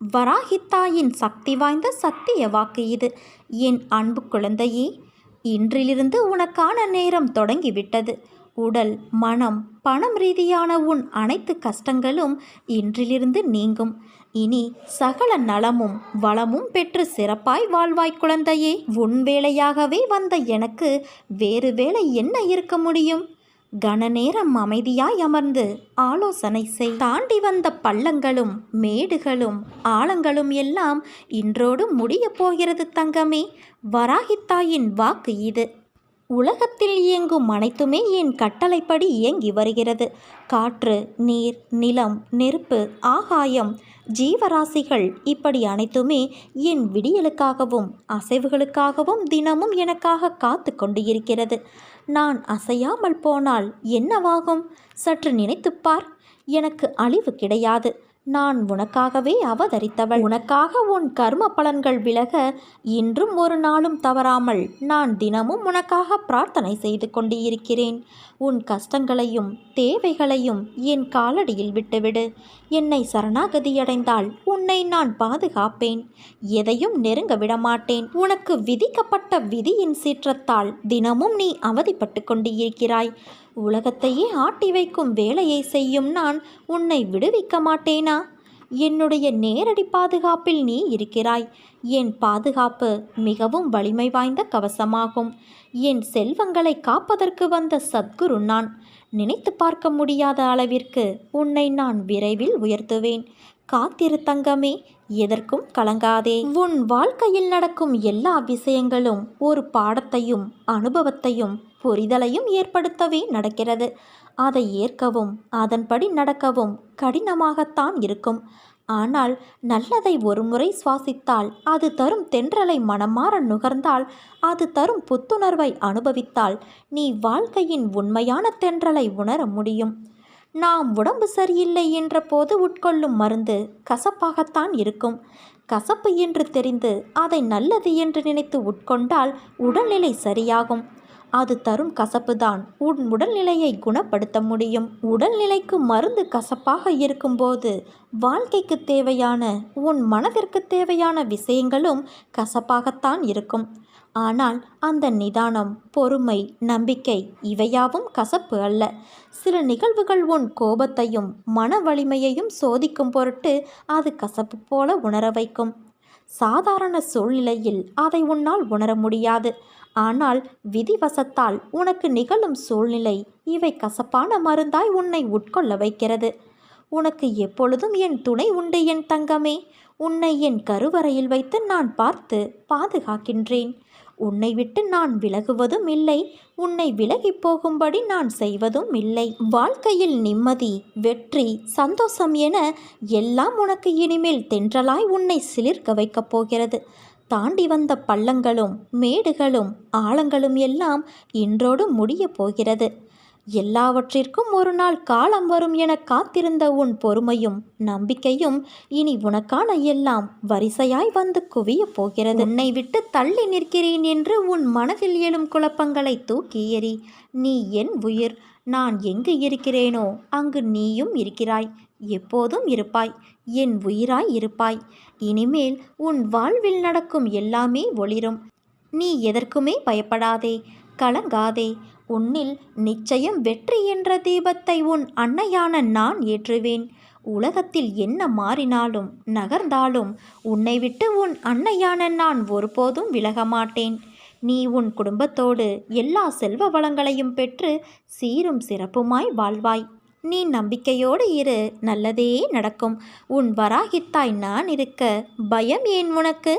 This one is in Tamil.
வராகித்தாயின் சக்தி வாய்ந்த சத்திய வாக்கு இது. என் அன்பு குழந்தையே இன்றிலிருந்து உனக்கான நேரம் தொடங்கிவிட்டது. உடல் மனம் பணம் ரீதியான உன் அனைத்து கஷ்டங்களும் இன்றிலிருந்து நீங்கும். இனி சகல நலமும் வளமும் பெற்று சிறப்பாய் வாழ்வாய் குழந்தையே. உன் வேலையாகவே வந்த எனக்கு வேறு வேலை என்ன இருக்க முடியும்? கனநேரம் அமைதியாய் அமர்ந்து ஆலோசனை செய். தாண்டி வந்த பள்ளங்களும் மேடுகளும் ஆழங்களும் எல்லாம் இன்றோடு முடியப் போகிறது தங்கமே. வராகித்தாயின் வாக்கு இது. உலகத்தில் இயங்கும் அனைத்துமே என் கட்டளைப்படி இயங்கி வருகிறது. காற்று நீர் நிலம் நெருப்பு ஆகாயம் ஜீவராசிகள் இப்படி அனைத்துமே என் விடியலுக்காகவும் அசைவுகளுக்காகவும் தினமும் எனக்காக காத்து கொண்டு இருக்கிறது நான் அசையாமல் போனால் என்னவாகும்? சற்று நினைத்துப்பார் எனக்கு அழிவு கிடையாது. நான் உனக்காகவே அவதரித்தவள். உனக்காக உன் கர்ம பலன்கள் விலக இன்றும் ஒரு நாளும் தவறாமல் நான் தினமும் உனக்காக பிரார்த்தனை செய்து கொண்டு இருக்கிறேன் உன் கஷ்டங்களையும் தேவைகளையும் என் காலடியில் விட்டுவிடு. என்னை சரணாகதியடைந்தால் உன்னை நான் பாதுகாப்பேன். எதையும் நெருங்க விடமாட்டேன். உனக்கு விதிக்கப்பட்ட விதியின் சீற்றத்தால் தினமும் நீ அவதிப்பட்டு கொண்டு இருக்கிறாய் உலகத்தையே ஆட்டி வைக்கும் வேலையை செய்யும் நான் உன்னை விடுவிக்க மாட்டேனா? என்னுடைய நேரடி பாதுகாப்பில் நீ இருக்கிறாய். என் பாதுகாப்பு மிகவும் வலிமை வாய்ந்த கவசமாகும். என் செல்வங்களை காப்பதற்கு வந்த சத்குரு நான். நினைத்து பார்க்க முடியாத அளவிற்கு உன்னை நான் விரைவில் உயர்த்துவேன். காத்திரு தங்கமே எதற்கும் கலங்காதே. உன் வாழ்க்கையில் நடக்கும் எல்லா விஷயங்களும் ஒரு பாடத்தையும் அனுபவத்தையும் புரிதலையும் ஏற்படுத்தவே நடக்கிறது. அதை ஏற்கவும் அதன்படி நடக்கவும் கடினமாகத்தான் இருக்கும். ஆனால் நல்லதை ஒருமுறை சுவாசித்தால் அது தரும் தென்றலை மனமாற நுகர்ந்தால் அது தரும் புத்துணர்வை அனுபவித்தால் நீ வாழ்க்கையின் உண்மையான தென்றலை உணர முடியும். நாம் உடம்பு சரியில்லை என்ற போது உட்கொள்ளும் மருந்து கசப்பாகத்தான் இருக்கும். கசப்பு என்று தெரிந்து அதை நல்லது என்று நினைத்து உட்கொண்டால் உடல்நிலை சரியாகும். அது தரும் கசப்பு தான் உன் உடல்நிலையை குணப்படுத்த முடியும். உடல்நிலைக்கு மருந்து கசப்பாக இருக்கும்போது வாழ்க்கைக்கு தேவையான உன் மனதிற்கு தேவையான விஷயங்களும் கசப்பாகத்தான் இருக்கும். ஆனால் அந்த நிதானம் பொறுமை நம்பிக்கை இவையாவும் கசப்பு அல்ல. சில நிகழ்வுகள் உன் கோபத்தையும் மன வலிமையையும் சோதிக்கும் பொருட்டு அது கசப்பு போல உணர வைக்கும். சாதாரண சூழ்நிலையில் அதை உன்னால் உணர முடியாது. ஆனால் விதிவசத்தால் உனக்கு நிகழும் சூழ்நிலை இவை கசப்பான மருந்தாய் உன்னை உட்கொள்ள வைக்கிறது. உனக்கு எப்பொழுதும் என் துணை உண்டு என் தங்கமே. உன்னை என் கருவறையில் வைத்து நான் பார்த்து பாதுகாக்கின்றேன். உன்னை விட்டு நான் விலகுவதும் இல்லை. உன்னை விலகி போகும்படி நான் செய்வதும் இல்லை. வாழ்க்கையில் நிம்மதி வெற்றி சந்தோஷம் என எல்லாம் உனக்கு இனிமேல் தென்றலாய் உன்னை சிலிர்க்க வைக்கப் போகிறது. தாண்டி வந்த பள்ளங்களும் மேடுகளும் ஆழங்களும் எல்லாம் இன்றோடு முடியப் போகிறது. எல்லாவற்றிற்கும் ஒரு நாள் காலம் வரும் என காத்திருந்த உன் பொறுமையும் நம்பிக்கையும் இனி உனக்கான எல்லாம் வரிசையாய் வந்து குவிய போகிறது. உன்னை விட்டு தள்ளி நிற்கிறேன் என்று உன் மனதில் எழும் குழப்பங்களை தூக்கி எறி நீ என் உயிர். நான் எங்கு இருக்கிறேனோ அங்கு நீயும் இருக்கிறாய். எப்போதும் இருப்பாய். என் உயிராய் இருப்பாய். இனிமேல் உன் வாழ்வில் நடக்கும் எல்லாமே ஒளிரும். நீ எதற்குமே பயப்படாதே. கலங்காதே. உன்னில் நிச்சயம் வெற்றி என்ற தீபத்தை உன் அன்னையான நான் ஏற்றுவேன். உலகத்தில் என்ன மாறினாலும் நகர்ந்தாலும் உன்னை விட்டு உன் அன்னையான நான் ஒருபோதும் விலக மாட்டேன். நீ உன் குடும்பத்தோடு எல்லா செல்வ வளங்களையும் பெற்று சீரும் சிறப்புமாய் வாழ்வாய். நீ நம்பிக்கையோடு இரு நல்லதே நடக்கும். உன் வராகித்தாய் நான் இருக்க பயம் ஏன் உனக்கு?